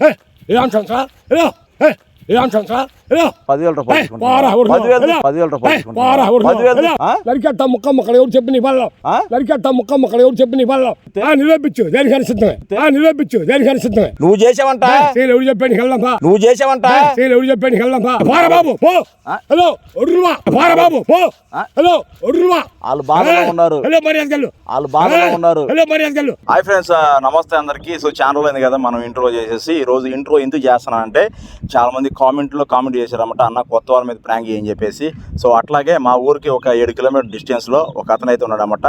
ఏయ్, ఏమంటాను సార్ ఏదో ఏయ్, ఏమంటాను సార్ ఏదో పదివేల రూపాయలు ఏయ్, తీసుకుంటున్నావా? పోరా, ఊరుకో. పదివేలు ఏదో. పదివేల రూపాయలు ఏయ్, తీసుకుంటున్నావా? పోరా, ఊరుకో. పదివేలు ఏదో. ఆ? నరికేస్తా ముక్క ముక్కలు ఎవరు చెప్పి నీ బల్ల ఆ? నరికేస్తా ముక్క ముక్కలు ఎవరు చెప్పి నీ బల్ల నిరూపించు దేనికి సిద్ధమే ఆ, నిరూపించు దేనికి సిద్ధమే నువ్వు చేసావంట సేలు ఎవరు పా నువ్వు చేసావంట సేలు ఎవరు పోరా బాబు పో? హలో ఒడ్రువా బాబు పో? హలో ఒడ్రువా వాళ్ళు బాధలో ఉన్నారు హలో మర్యాదలు వాళ్ళు బాధలో ఉన్నారు హలో మర్యాదలు హాయ్ ఫ్రెండ్స్ నమస్తే అందరికీ సో ఛానల్ అయింది కదా మనం ఇంట్రో చేసేసి ఈ రోజు ఇంట్రో ఎందుకు చేస్తున్నానంటే చాలా మంది కామెంట్లో కామెంట్ చేశారన్నమాట. అన్న కొత్త వారి మీద ప్రాంక్ అని చెప్పేసి. సో అట్లాగే మా ఊరికి ఒక ఏడు కిలోమీటర్ డిస్టెన్స్లో ఒక అతను అయితే ఉన్నాడన్నమాట.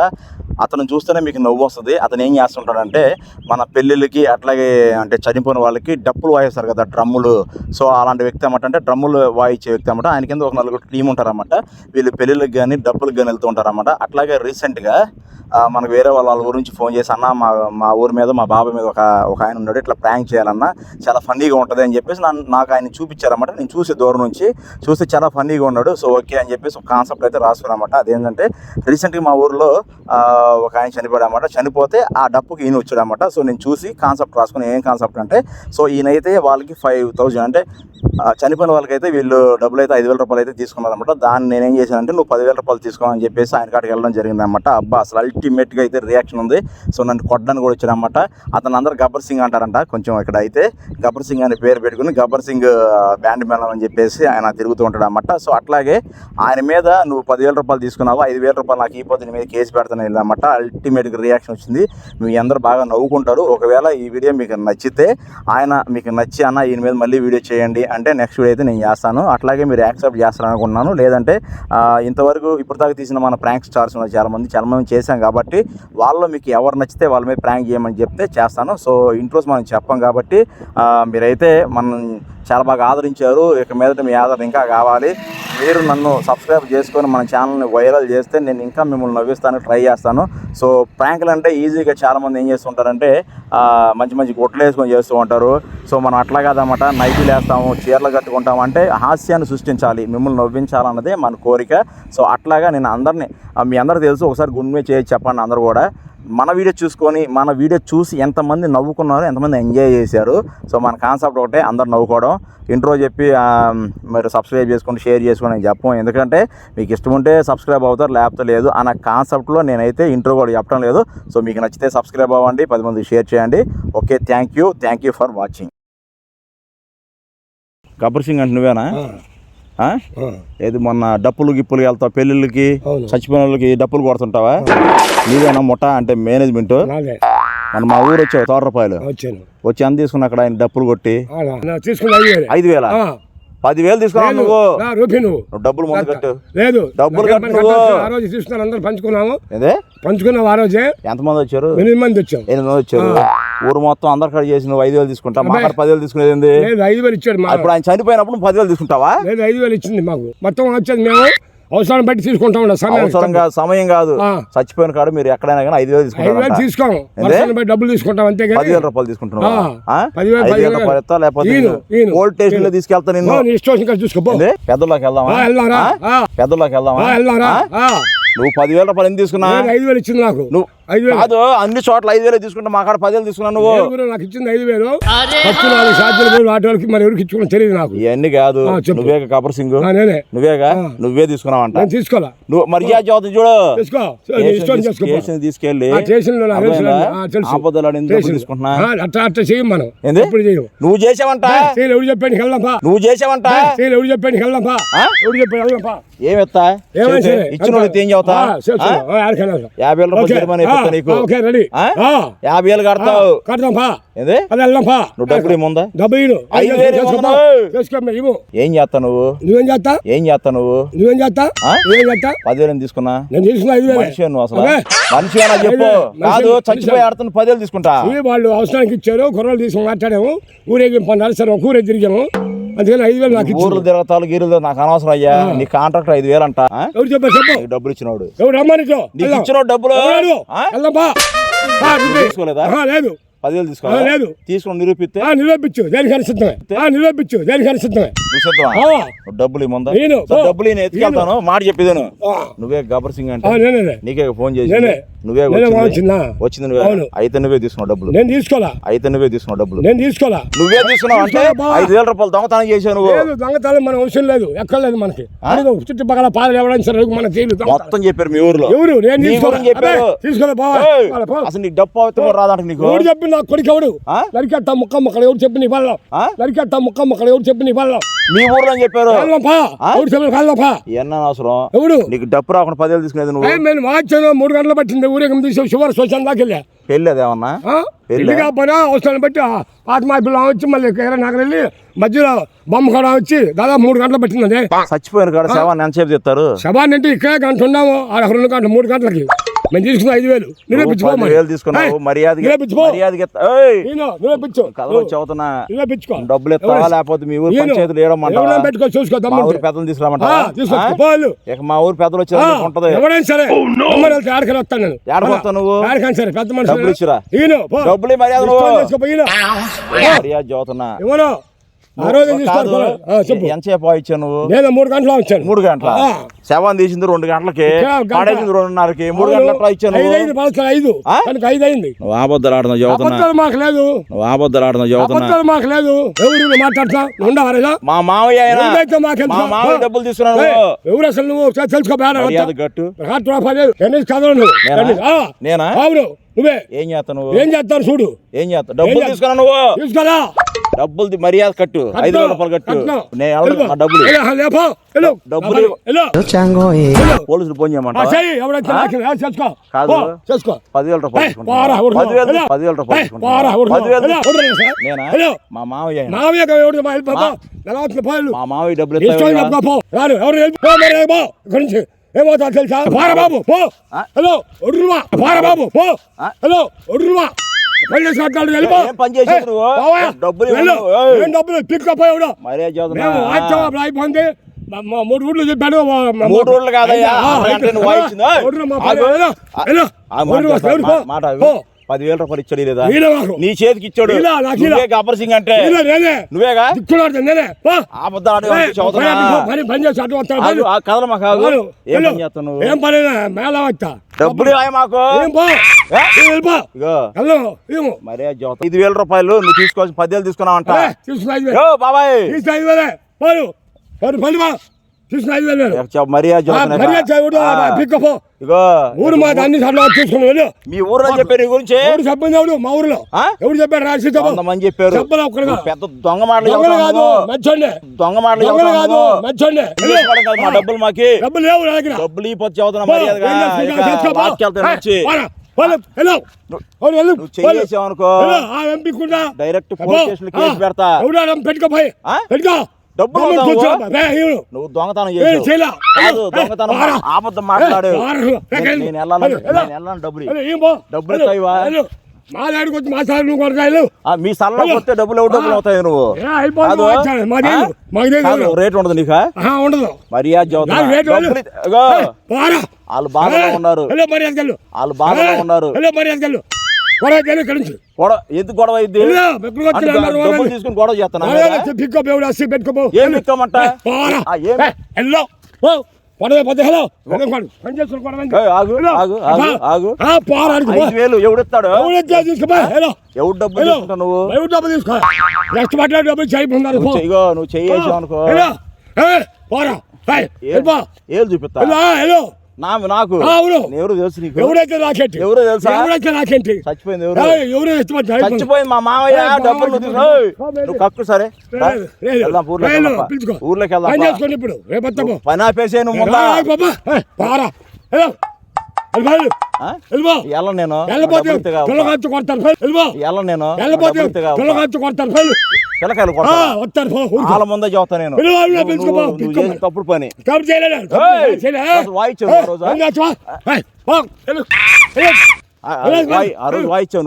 అతను చూస్తేనే మీకు నవ్వు వస్తుంది. అతను ఏం చేస్తుంటాడంటే మన పెళ్ళిళ్ళకి అట్లాగే అంటే చనిపోయిన వాళ్ళకి డప్పులు వాయిస్తారు కదా డ్రమ్ములు. సో అలాంటి వ్యక్తి అన్నమాట. అంటే డ్రమ్ములు వాయించే వ్యక్తి అన్నమాట. ఆయన కింద ఒక నలుగురు టీం ఉంటారన్నమాట. వీళ్ళు పెళ్ళిళ్ళకి కానీ డప్పులకు కానీ వెళ్తూ ఉంటారన్నమాట. అట్లాగే రీసెంట్గా మనకు వేరే వాళ్ళ వాళ్ళ ఊరి నుంచి ఫోన్ చేసి అన్న మా మా ఊరి మీద మా బాబాయ్ మీద ఒక ఒక ఆయన ఉన్నాడు ఇట్లా ప్రాంక్ చేయాలన్నా చాలా ఫన్నీగా ఉంటుంది అని చెప్పేసి నన్ను నాకు ఆయన చూపించారన్నమాట. నేను చూసి దూరం నుంచి చూస్తే చాలా ఫన్నీగా ఉన్నాడు. సో ఓకే అని చెప్పేసి ఒక కాన్సెప్ట్ అయితే రాసుకున్నమాట అదేంటంటే రీసెంట్గా మా ఊర్లో ఒక ఆయన చనిపోయాడు అనమాట చనిపోతే ఆ డప్పుకి ఈయన వచ్చాడు అనమాట సో నేను చూసి కాన్సెప్ట్ రాసుకుని ఏం కాన్సెప్ట్ అంటే సో ఈయనైతే వాళ్ళకి ఫైవ్ థౌజండ్ అంటే చనిపోయిన వాళ్ళకైతే వీళ్ళు డబ్బులు అయితే ఐదు వేల రూపాయలు అయితే తీసుకున్నారనమాట దాన్ని నేనేం చేశానంటే నువ్వు పదివేల రూపాయలు తీసుకోవాలని చెప్పేసి ఆయన కాడికి వెళ్ళడం జరిగింది అనమాట అబ్బా అసలు అల్టిమేట్గా అయితే రియాక్షన్ ఉంది. సో నన్ను కొట్టడానికి కూడా వచ్చారనమాట అతను అందరు గబ్బర్ సింగ్ అంటారంట. కొంచెం ఇక్కడ అయితే గబ్బర్ సింగ్ అనే పేరు పెట్టుకుని గబ్బర్ సింగ్ బ్యాండ్ మేళం అని చెప్పేసి ఆయన తిరుగుతూ ఉంటాడు అనమాట సో అట్లాగే ఆయన మీద నువ్వు పదివేల రూపాయలు తీసుకున్నావు? ఐదు వేల రూపాయలు నాకు ఈ పొద్దున మీద కేసు పెడతాను అనమాట అల్టిమేట్గా రియాక్షన్ వచ్చింది. మీ అందరూ బాగా నవ్వుకుంటారు. ఒకవేళ ఈ వీడియో మీకు నచ్చితే ఆయన మీకు నచ్చి అన్న ఈయన మీద మళ్ళీ వీడియో చేయండి అంటే నెక్స్ట్ వీడియో అయితే నేను చేస్తాను. అట్లాగే మీరు యాక్సెప్ట్ చేస్తారని అనుకున్నాను లేదంటే ఇంతవరకు ఇంతవరకు ఇప్పటిదాకా తీసిన మన ప్రాంక్ స్టార్స్ ఉన్నారు చాలా మంది చాలా మంది చేశాం కాబట్టి వాళ్ళు మీకు ఎవరు నచ్చితే వాళ్ళ మీద ప్రాంక్ చేయమని చెప్తే చేస్తాను. సో ఇంట్రోస్ మనం చెప్పాం కాబట్టి మీరైతే మనం చాలా బాగా ఆదరించారు. ఇక మీదట మీ ఆదరణ ఇంకా కావాలి. మీరు నన్ను సబ్స్క్రైబ్ చేసుకొని మన ఛానల్ని వైరల్ చేస్తే నేను ఇంకా మిమ్మల్ని నవ్విస్తాను ట్రై చేస్తాను. సో ప్రాంకులు అంటే ఈజీగా చాలామంది ఏం చేస్తుంటారంటే మంచి మంచి గుట్టలు వేసుకొని చేస్తూ ఉంటారు. సో మనం అట్లా కాదన్నమాట. నైటీలు వేస్తాము చీరలు కట్టుకుంటాము అంటే హాస్యాన్ని సృష్టించాలి. మిమ్మల్ని నవ్వించాలన్నదే మన కోరిక. సో అట్లాగా నేను అందరినీ మీ అందరూ తెలుసు. ఒకసారి గుండె చేసి చెప్పండి అందరూ కూడా. మన వీడియో చూసుకొని మన వీడియో చూసి ఎంతమంది నవ్వుకున్నారు ఎంతమంది ఎంజాయ్ చేశారు. సో మన కాన్సెప్ట్ ఒకటే అందరు నవ్వుకోవడం. ఇంట్రో చెప్పి మీరు సబ్స్క్రైబ్ చేసుకోండి షేర్ చేసుకోండి అని చెప్పం. ఎందుకంటే మీకు ఇష్టం ఉంటే సబ్స్క్రైబ్ అవుతారు లేకపోతే లేదు అన్న కాన్సెప్ట్లో నేనైతే ఇంట్రో కూడా చెప్పడం లేదు. సో మీకు నచ్చితే సబ్స్క్రైబ్ అవ్వండి పది మందికి షేర్ చేయండి. Okay thank you. Thank you for watching. Gabbar Singh అంటే నువ్వేనా? ఏది మొన్న డప్పులు గిప్పులు వెళ్తావు పెళ్ళిళ్ళకి. చచ్చిపోయిన వాళ్ళకి డప్పులు కొడుతుంటావా? నీవేనా ముఠ అంటే మేనేజ్మెంట్ మన మా ఊరు వచ్చావు తోట రూపాయలు వచ్చి ఎంత తీసుకున్నా అక్కడ ఆయన డప్పులు కొట్టి? ఐదు వేలే. పదివేలు తీసుకున్నావు. నువ్వు. రూపీ డబ్బులు ముందు కట్టు లేదు. డబ్బులు కట్టు. ఆ రోజు తీసుకున్నాను. అందరం పంచుకున్నాము. ఏదే? పంచుకున్నాం ఆ రోజే ఎంతమంది వచ్చారు? ఎనిమిది మంది వచ్చాం ఎనిమిది మంది వచ్చారు. ఊరు మొత్తం అందరి కాడ చేసి నువ్వు ఐదు వేలు తీసుకుంటా. మా కాడ పదివేలు తీసుకునేది ఏంది? ఐదు వేలు ఇచ్చాడు మా ఇప్పుడు ఆయన చనిపోయినప్పుడు పదివేలు తీసుకుంటావా? లేదు ఐదు వేలు ఇచ్చింది మాకు. మొత్తం వచ్చేది మేము. అవసరాన్ని బట్టి తీసుకుంటా ఉండే సమయం అవసరం కాదు సమయం కాదు. చచ్చిపోయిన కాడ మీరు ఎక్కడైనా కానీ ఐదు వేలు తీసుకుంటారు తీసుకోము అవసరాన్ని బట్టి డబ్బులు తీసుకుంటాం అంతే పదివేల రూపాయలు ఇస్తా లేకపోతే. పోలీస్ స్టేషన్లో తీసుకెళ్తా నిన్ను. నీ ఇష్టం వచ్చిన చూసుకోపో? పెద్దలోకి వెళ్దామా? పెద్దలోకి వెళ్దామా? నువ్వు పదివేల రూపాయలు ఎందుకు తీసుకున్నా ఐదు వేలు ఇచ్చింది నాకు. నువ్వు కాదు అన్ని చోట్ల ఐదు వేలు తీసుకుంటా మా కాడ పదివేలు తీసుకున్నా నువ్వు. నాకు ఇచ్చింది ఐదు వేలు. ఖర్చు నాలుగు ఛార్జీలు పోయి వాటి వాళ్ళకి మరి ఎవరికి ఇచ్చుకున్నా తెలియదు నాకు. ఇవన్నీ కాదు. నువ్వే కబర్ సింగ్? నువ్వేగా? నువ్వే తీసుకున్నావంట. నేను తీసుకోవాలా నువ్వు మర్యాద చదువు చూడు. తీసుకెళ్ళి. తీసుకుంటున్నా. అట్లా అట్లా చేయం మనం? ఎప్పుడు చేయం నువ్వు చేసావంట? సేలు ఎవరు నువ్వు చేసావంట? సేలు ఎవరు ఆ? ఎవరు చెప్పాడు? వెళ్దాం పా ఏమెత్తా. ఇచ్చిన వాళ్ళకి ఏం చదువుతా. యాభై వేల రూపాయలు నీకు. Okay ready. యాభై వేలు కడతావు. కడదాం పా. ఏంది? అది వెళ్దాం పా. నువ్వు డబ్బులు ఏముందా డబ్బు. ఐదు వేలు ఇవ్వు ఏం చేస్తావు నువ్వు? నువ్వేం చేస్తా? ఏం చేస్తావు నువ్వు? నువ్వేం చేస్తా? నువ్వేం చేస్తా? పదివేలు తీసుకున్నా? నేను తీసుకున్న ఐదు వేలే. మనిషి నువ్వు అసలు. మనిషి అని చెప్పు. కాదు. చచ్చిపోయి ఆడుతున్న పదివేలు తీసుకుంటా. వాళ్ళు అవసరానికి ఇచ్చారు కుర్రలు తీసుకుని మాట్లాడాము. ఊరేగింపు అన్నారు సరే ఒక ఊరే తిరిగాము. అందుకని ఐదు వేలు నాకు ఊర్లు తిరగతాలు గీరులు నాకు అనవసరం అయ్యా. నీ కాంట్రాక్ట్ ఐదు వేలు అంట? ఎవరు చెప్పారు చెప్పు. నీకు డబ్బులు ఇచ్చినోడు. ఎవరు రమ్మనితో నీకు ఇచ్చిన డబ్బులు. తీసుకోలేదా? లేదు. పదివేలు తీసుకోవాలి? లేదు. తీసుకుని నిరూపిస్తే? నిరూపించు. నిరూపించు. డబ్బులు ఇమ్మందా డబ్బులు నేను ఎత్తుకెళ్తాను. మాట చెప్పేదాను నువ్వే గబ్బర్ సింగ్ అంటే. నీకే ఫోన్ చేసి. నువ్వే వచ్చింది. నువ్వే. అయితే నువ్వే తీసుకున్నావు డబ్బులు. నేను తీసుకోవాలా అయితే నువ్వే తీసుకున్నావు డబ్బులు. నేను తీసుకోవాలా నువ్వే తీసుకున్నావు అంటే. ఐదు వేల రూపాయలు దొంగతనం చేసావు నువ్వు. లేదు దొంగతనం మన అవసరం లేదు. ఎక్కడ లేదు మనకి. చుట్టుపక్కల పాలు ఎవరైనా సరే మన చేయలేదు. మొత్తం చెప్పారు మీ ఊర్లో. ఎవరు? నేను నీ తీసుకోవాలా గురించి చెప్పారు. తీసుకోలే బావా. అసలు నీకు డబ్బు అవుతామో రాదంట నీకు? ఎవడు చెప్పి నా కొడుకు ఎవడు? నరికెట్ట ముక్క ముక్కలు ఎవడు చెప్పి నీ వాళ్ళం? నరికెట్ట ముక్క ముక్కలు ఎవడు చెప్పి నీ వాళ్ళం మీ ఊర్లో అని చెప్పారు. వాళ్ళం పా. ఆ? ఎవడు చెప్పి వాళ్ళం పా. ఎన్న అవసరం ఎవడు? నీకు డబ్బు రాకుండా పదివేలు తీసుకునేది నువ్వు. నేను మార్చాను మూడు గంటలు పట్టింది ఊరేగం తీసి షుగర్ శ్మశానం దాకా వెళ్ళా. పెళ్ళి అదేమన్నా ఆ? వెళ్ళా? ఇల్లు కాకపోయినా అవసరాన్ని బట్టి ఆ పాత మా పిల్ల వచ్చి మళ్ళీ నగర్ వెళ్ళి మధ్యలో బొమ్మ కూడా వచ్చి దాదాపు మూడు గంటలు పట్టిందండి. చచ్చిపోయిన కాడ శవాన్ని ఎంతసేపు చెప్తారు శవాన్ని అంటే ఇక్కడే గంట ఉన్నాము ఆడ రెండు గంటలు మూడు గంటలకి. మేము తీసుకున్న ఐదు వేలు. నిరూపించుకో మర్యాద నిరూపించుకో నేను నిరూపించు కథలో చదువుతున్నా. నిరూపించుకో డబ్బులు ఇస్తావా లేకపోతే మీ ఊరు పంచాయతీలు ఎవరైనా పెట్టుకో చూసుకో. ఊరు పెద్దలు తీసుకురామంటావా తీసుకో ఆ? పోలు. ఇక మా ఊరు పెద్దలు ఆ, వచ్చేది ఉంటది. ఎవరైనా సరే వెళ్తే ఆడకని వస్తాను నేను. ఏడకి వస్తావు నువ్వు? ఆడకాని సరే పెద్ద మనిషి డబ్బులు ఇచ్చిరా. డబ్బులు మర్యాద. మర్యాద చదువుతున్నా. ఎంతసేపు ఇచ్చావు నువ్వు? నేను మూడు గంటలు వచ్చాను మూడు గంటల. శవం తీసింది రెండు గంటలకి. పడేసింది రెండున్నరకి. మూడు గంటల ఇచ్చాను ఐదు ఐదు. ఆ? కనుక ఐదు అయింది నువ్వు ఆబద్ధాలు ఆడుతున్నావు చదువుతున్నా? మాకు లేదు. నువ్వు ఆబద్ధాలు ఆడుతున్నావు చదువుతున్నా? మాకు లేదు. ఎవరు మాట్లాడతా మా మావయ్య మా మావయ్య డబ్బులు నువ్వు. ఎవరు అసలు నువ్వు? ఒకసారి తెలుసుకో మర్యాద గట్టు. నువ్వు. నేనా? అవును నువ్వే. ఏం చేస్తావు నువ్వు? ఏం చేస్తాను చూడు. ఏం చేస్తావు? డబ్బులు చేస్తా- తీసుకున్నావు నువ్వు? తీసుకురా. డబ్బులు ది- మర్యాద కట్టు. ఐదు వేల రూపాయలు కట్టు. నేను ఎవరికి నా డబ్బులు. డబ్బులు. పోలీసులు ఫోన్ చేసుకో. కాదు. పదివేల రూపాయలు. పదివేలు. పదివేల రూపాయలు. నేనా. మా మావయ్య మా మావయ్య డబ్బులు ఎవరు ఏమవుతా తెలుసా? పార బాబు పో? హలో ఒడ్రువా. బాబు పో? హలో ఒడ్రువా. వెళ్ళిపో పని నువ్వు? డబ్బులు. ఏం డబ్బులు. మేము అయిపోయింది. మూడు ఊర్లు చెప్పాడు. మూడు ఊర్లు కాదయ్యా. మాట. పదివేల రూపాయలు ఇచ్చాడు లేదా. నీ చేతికి ఇచ్చాడు. నువ్వే గబ్బర్ సింగ్ అంటే. నువ్వేగా? కథలు మాకు. ఏం. పని డబ్బులు మాకు. మర్యాద చదువుతా ఐదు వేల రూపాయలు నువ్వు తీసుకోవాల్సి పదివేలు తీసుకున్నావంట. ఏ, తీసుకున్న ఐదు వేలు. యో బాబాయ్. మర్యాద మర్యాద ఇగో ఊరు మా వెళ్ళు. మీ ఊర్లో చెప్పారు నీ గురించి? ఎవరు చెప్పండి ఎవడు? మా ఊరిలో. ఆ? ఎవడు చెప్పాడు? రాసి కొంతమంది చెప్పారు. చెప్పలే పెద్ద దొంగ మాటలు దొంగలు కాదు. మంచోండి దొంగ మాటలు దొంగలు కాదు నువ్వు. మంచోండి తీసుకోవడం కాదు, మా డబ్బులు మాకి? డబ్బులు లేవు డబ్బులు ఈ పొద్దు చదువుతున్నా పో, డైరెక్ట్ పో. పోలీస్ స్టేషన్ కేసు పెడతా పెట్టుకోపోయి? పెట్టుకో డబ్బులు. నువ్వు దొంగతనం చేసావు. ఆబద్ధం మాట్లాడు. నేను- వెళ్ళు. నేను వెళ్ళాను వెళ్ళు, వెళ్ళు. నేను వెళ్ళాను డబ్బులు. డబ్బులు. మా వచ్చి మా సార్ నువ్వు కొడతాయి మీ సల్లా వస్తే డబ్బులు ఎవరు డబ్బులు అవుతాయి నువ్వు కాదు. రేట్ ఉండదు నీకా ఉండదు మర్యాద చదువుతున్నా. నాకు రేటు వెళ్ళు. డబ్బులు ఇ- ఇగో, ఏ, పోరా. వాళ్ళు బాధలో ఉన్నారు వెళ్ళు, మర్యాదకి వెళ్ళు. వాళ్ళు బాధలో ఉన్నారు వెళ్ళు, మర్యాదకి వెళ్ళు. గొడవ చేయను ఇక్కడి నుంచి. గొడవ ఎందుకు గొడవ అయింది వెళ్ళు, ఎక్కడికి వచ్చినా అన్నారు డబ్బులు వాళ్ళని. తీసుకుని గొడవ చేస్తున్నా వచ్చి పిక్కో పెట్టుకోపో. ఏం వెళ్ళు. ఏ, పోరా. ఆ, ఏం? ఏ, వెళ్ళు. పో. ఎవడిస్తాడు ఎవడు డబ్బులు నువ్వు? ఎవడు డబ్బులు తీసుకో? నెక్స్ట్ మాట్లాడే డబ్బులు చేయిపోతున్నారు నువ్వు చెయ్యో నువ్వు చెయ్యేసావు అనుకో. పోరా. ఏళ్ళు చూపిస్తా? హలో హలో నా నాకు. ఎవరు తెలుసు నీకు? ఎవరైతే నాకేంటి ఎవరో తెలుసా? ఎవరైతే నాకేంటి చచ్చిపోయింది ఎవరు? ఎవరు చచ్చిపోయింది మా మామయ్య డబ్బులు నువ్వు కక్కు సరే. వెళ్దాం ఊర్లోకి వెళ్దాం. ఊర్లోకి పని వెళ్దాం చేసుకోండి ఇప్పుడు రేపొస్తాము పని ఆపేసే నువ్వు పారా. హలో ఎల్ల నేను? కొడతారు ఫైల్ వెళ్ళిపో. ఎల్ల నేను? వెళ్ళిపోతే డబ్బులు పిల్లకాయలు. వాళ్ళ ముందే చెబుతా నేను. తప్పుడు పని? ఆ రోజు?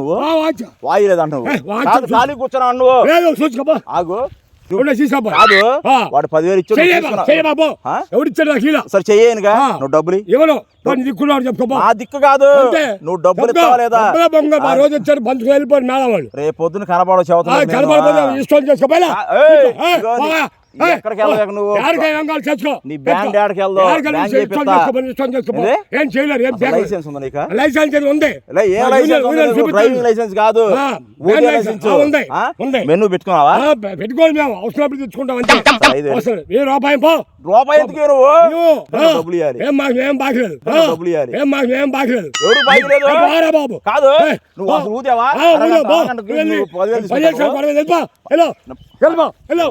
నువ్వు? ఆ, వాచ్. వాయిలేదంట నువ్వు ఏయ్, వాయిచ్చు. కాదు ఖాళీ కూర్చున్నావు నువ్వు ఆగు. కాదు. వాడు పదివేలు ఇచ్చాడు నాకు ఇలా సరే చెయ్యనుగా. ఆ. నువ్వు డబ్బులు ఇ. ఎవరు? పని దిక్కున్నాడు చెప్పుకోపో ఆ దిక్కు కాదు. నువ్వు డబ్బులు ఆ. రోజు వచ్చారు వెళ్ళిపోయి వాళ్ళు రేపు పొద్దున కనబడవు ఆ, చెబుతున్నా కనబడిపోతే ఇష్టం చేసుకోపోయినా ఏయ్, ఎక్కడికి వెళ్ళలేక నువ్వు? నీ? ఏం చేయలేరు ఏం. లైసెన్స్ ఉందా నీకు? లైసెన్స్ ఉంది? ఏ లైసెన్స్. డ్రైవింగ్ లైసెన్స్ కాదు. లైసెన్స్ ఉంది. ఉంది. మెనూ పెట్టుకున్నావా? పెట్టుకోవాలి మేము. అవసరప్పుడు తెచ్చుకుంటాం అంతే. ఐదు వేలు. అవసరం ఏ రూపాయి పో. రూపాయి ఎందుకు నువ్వు ఇవ్వు. నాకు ఆ, డబ్బులు ఇవ్వాలి. ఏం మాకు ఏం బాకలేదు నాకు డబ్బులు ఇవ్వాలి. ఏం మాకు ఏం బాకలేదు ఎవరు బైక్ లేదు? బారా బాబు. కాదు. నువ్వు ఊదావా? పదివేలు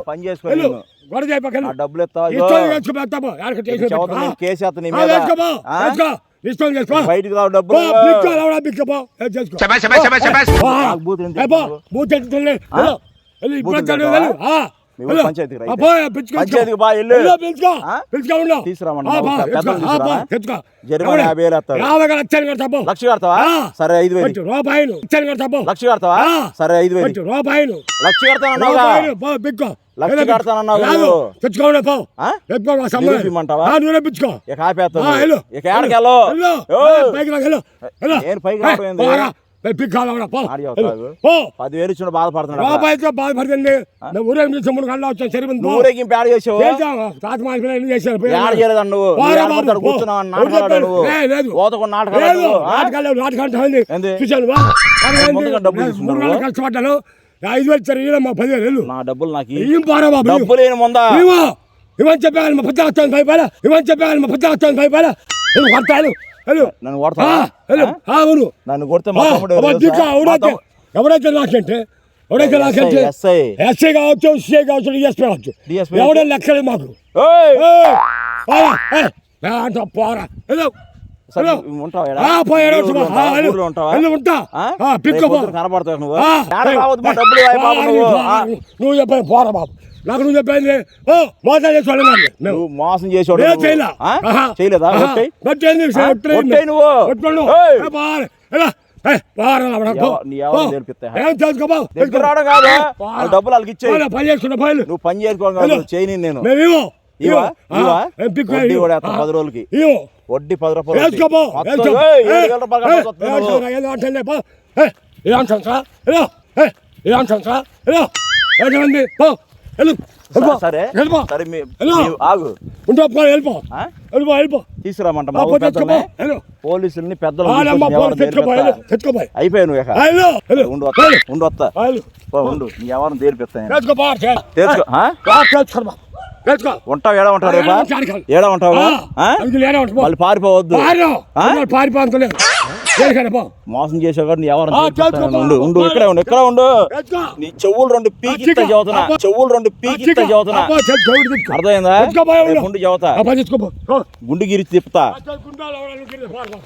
పని చేసుకో వెళ్ళు. నిన్ను. గొడవ చేయపో, వెళ్ళు. ఆ డబ్బులు. నేను కేసు వేస్తా నీ ఆ, మీద. బయటికి రావు డబ్బులు. చేసుకో. మీ ఊరు. పంచాయతీకి రా అయితే. పంచాయతీకి బా, వెళ్ళు. ఆ? తీసుకురామన్నా, ఆ, పో, ఒక తెచ్చుకో. పెద్దలు తీసుకురా. జరిమానా? యాభై వేలు పో. లక్ష కడతావా. సరే ఐదు వేలు. లక్ష కడతావా. సరే ఐదు వేలు లక్ష కడతానన్నావుగా. లక్ష. కడతానన్నావు. పో. ఆ? నిరూపిమ్మంటావా? ఇక ఆపేస్తావు. ఇక. నేను పైకి ఏ, ఏ. పదివేలు ఇచ్చిన బాధపడుతున్నాడు బాధపడుతుంది ఊరేగింపు వచ్చాను సరిపోయింది ఊరేగింపు యాడ చేసావు? తాత మాసిన నువ్వు. కూర్చున్నావు నాటకాలు ఏ, నాటకాలు? నాటకాలు నాటకాలు ఉంది? చూశాను? డబ్బులు. మూడు నెలలు కష్టపడ్డాను ఐదు వేలు ఇచ్చారు మా పదివేలు నా డబ్బులు నాకు. ఏం పారా బాబు? డబ్బు లేని ముందా? ఇవ్వు ఇవని చెప్పాను మా పెద్ద వస్తాను భయపడ చెప్పాను మా పెద్ద వస్తాను భయపడ నన్ను? ఆ, అవును. నన్ను కొడితే మా తమ్ముడు ఎవరైతే ఎవరైతే నాకంటే ఎవరైతే నాకంటే ఎస్ఐ. ఎస్ఐ కావచ్చు సిఐ కావచ్చు డిఎస్పీ కావచ్చు. ఎవడే లెక్కలేదు మాకు. పోరా, వెళ్ళు. నువ్వు. నువ్వు? చెప్పాను పోరా బాబు. నాకు నువ్వు చెప్పింది ఓ మోసం చేసి వాళ్ళు ఉన్నారు. మేము నువ్వు. మోసం. చేయలేదా? నువ్వు. ఆ డబ్బులు వాళ్ళకి పని వెళ్ళు. చేయని నేను. మేము ఇవ్వం. ఇవా వడ్డీ. కూడా వేస్తా. పది రోజులకి. వడ్డీ పది రూపాయలు సార్? మీ ఆగు. వెళ్ళిపో. తీసుకురామంట. పోలీసుల్ని పెద్దలు వెళ్ళు. ఉండు వస్తా. ఉండు వస్తా. వెళ్ళు. పో, ఉండు. నీ ఎవరిని తీర్పిస్తా ఉంటావు ఏడ ఉంటావు రేపా ఏడ ఉంటావు. వాళ్ళు పారిపోవద్దు పారు. ఆ? అందరూ పారిపోతున్నారు. దేనికైనా పో. మోసం చేసేవాడు నీ నేను. ఉండు ఉండు. ఇక్కడే ఉండు ఇక్కడే ఉండు. నీ చెవులు రెండు చిక్కు. చదువుతున్నా. చెవులు రెండు చిక్కు. చదువుతున్నా. అర్థమైందా ఉండి చదువుతా. గుండు గిరి తిప్పుతా